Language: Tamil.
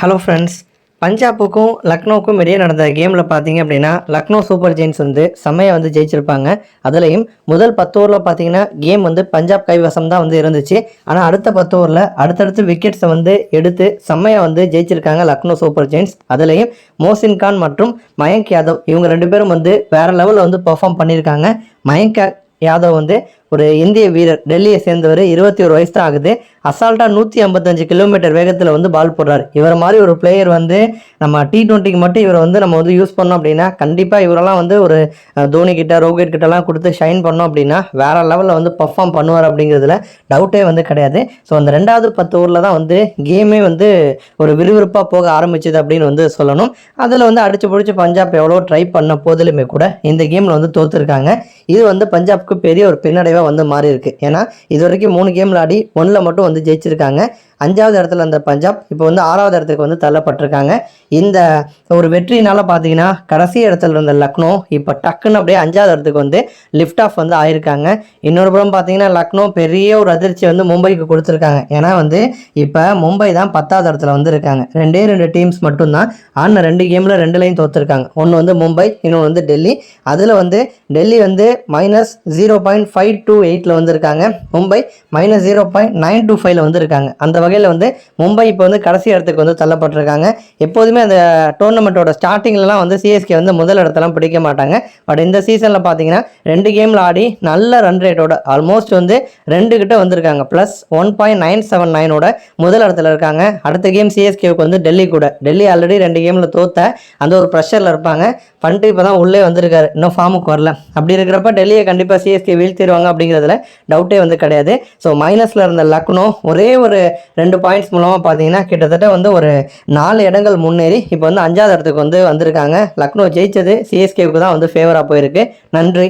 ஹலோ ஃப்ரெண்ட்ஸ் பஞ்சாபுக்கும் லக்னோவுக்கும் இடையே நடந்த கேமில் பார்த்தீங்க அப்படின்னா லக்னோ சூப்பர் ஜெயின்ஸ் வந்து செம்மையாக வந்து ஜெயிச்சிருப்பாங்க. அதுலேயும் முதல் பத்து ஓவரில் பார்த்தீங்கன்னா கேம் வந்து பஞ்சாப் கைவசம் தான் வந்து இருந்துச்சு. ஆனால் அடுத்த பத்து ஓவரில் அடுத்தடுத்து விக்கெட்ஸை வந்து எடுத்து செம்மையாக வந்து ஜெயிச்சிருக்காங்க லக்னோ சூப்பர் ஜெயின்ஸ். அதுலேயும் மோசின் கான் மற்றும் மயங்க் யாதவ் இவங்க ரெண்டு பேரும் வந்து வேறு லெவலில் வந்து பெர்ஃபார்ம் பண்ணியிருக்காங்க மயங்க் யாதவ் வந்து ஒரு இந்திய வீரர் டெல்லியை சேர்ந்தவர் இருபத்தி ஒரு வயசு தான் ஆகுது. அசால்ட்டாக நூற்றி ஐம்பத்தஞ்சு கிலோமீட்டர் வேகத்தில் வந்து பால் போடுறாரு. இவர் மாதிரி ஒரு பிளேயர் வந்து நம்ம டி ட்வெண்ட்டிக்கு மட்டும் இவரை வந்து நம்ம வந்து யூஸ் பண்ணோம் அப்படின்னா கண்டிப்பாக இவரெல்லாம் வந்து ஒரு தோனி கிட்ட ரோகேட் கிட்டலாம் கொடுத்து ஷைன் பண்ணோம் அப்படின்னா வேற லெவலில் வந்து பர்ஃபார்ம் பண்ணுவார் அப்படிங்கிறதுல டவுட்டே வந்து கிடையாது. ஸோ அந்த ரெண்டாவது பத்து ஓவரில் தான் வந்து கேமே வந்து ஒரு விறுவிறுப்பாக போக ஆரம்பிச்சது அப்படின்னு வந்து சொல்லணும். அதில் வந்து அடிச்சு பிடிச்சி பஞ்சாப் எவ்வளோ ட்ரை பண்ண போதிலுமே கூட இந்த கேமில் வந்து தோற்றுருக்காங்க இது வந்து பஞ்சாப்க்கு பெரிய ஒரு பின்னடைவாக வந்து மாறி இருக்கு. ஏன்னா இது வரைக்கும் மூணு கேம் விளாடி ஒன்றில் மட்டும் வந்து ஜெயிச்சிருக்காங்க. அஞ்சாவது இடத்துல இருந்த பஞ்சாப் இப்போ வந்து ஆறாவது இடத்துக்கு வந்து தள்ளப்பட்டிருக்காங்க. இந்த ஒரு வெற்றினால பார்த்தீங்கன்னா கடைசி இடத்துல இருந்த லக்னோ இப்போ டக்குன்னு அப்படியே அஞ்சாவது இடத்துக்கு வந்து லிஃப்ட் ஆஃப் வந்து ஆயிருக்காங்க. இன்னொரு புறம் பார்த்தீங்கன்னா லக்னோ பெரிய ஒரு அதிர்ச்சி வந்து மும்பைக்கு கொடுத்துருக்காங்க. ஏன்னா வந்து இப்போ மும்பை தான் பத்தாவது இடத்துல வந்து இருக்காங்க. ரெண்டே ரெண்டு டீம்ஸ் மட்டும்தான். ஆனால் ரெண்டு கேமில் ரெண்டுலையும் தோத்துருக்காங்க. ஒன்று வந்து மும்பை இன்னொன்று வந்து டெல்லி. அதில் வந்து டெல்லி வந்து minus zero point five two எயிட்டில் வந்துருக்காங்க Mumbai minus zero point nine two ஃபைவ்ல வந்துருக்காங்க அந்த வகையில் வந்து மும்பை இப்போ வந்து கடைசி இடத்துக்கு வந்து தள்ளப்பட்டிருக்காங்க. எப்போதுமே அந்த டோர்னமெண்ட்டோட ஸ்டார்டிங்லலாம் வந்து சிஎஸ்கே வந்து முதல் இடத்தெல்லாம் பிடிக்க மாட்டாங்க. பட் இந்த சீசனில் பார்த்தீங்கன்னா ரெண்டு கேமில் ஆடி நல்ல ரன் ரேட்டோட ஆல்மோஸ்ட் வந்து ரெண்டு கிட்ட வந்திருக்காங்க. Plus one point nine seven நைனோட முதல் இடத்துல இருக்காங்க. அடுத்த கேம் சிஎஸ்கேவுக்கு வந்து டெல்லி கூட. டெல்லி ஆல்ரெடி ரெண்டு கேமில் தோத்த அந்த ஒரு ப்ரெஷரில் இருப்பாங்க. பண்ணிட்டு இப்போ தான் உள்ளே வந்திருக்காரு. இன்னும் ஃபார்முக்கு வரல. அப்படி இருக்கிறப்ப டெல்லியை கண்டிப்பாக சிஎஸ்கே வீழ்த்திடுவாங்க அப்படிங்கிறதுல டவுட்டே வந்து கிடையாது. ஸோ மைனஸில் இருந்த லக்னோ ஒரே ஒரு ரெண்டு பாயிண்ட்ஸ் மூலமாக பார்த்தீங்கன்னா கிட்டத்தட்ட வந்து ஒரு நாலு இடங்கள் முன்னேறி இப்போ வந்து அஞ்சாவது இடத்துக்கு வந்து வந்திருக்காங்க. லக்னோ ஜெயிச்சது. சிஎஸ்கேவுக்கு தான் வந்து ஃபேவராக போயிருக்கு. நன்றி.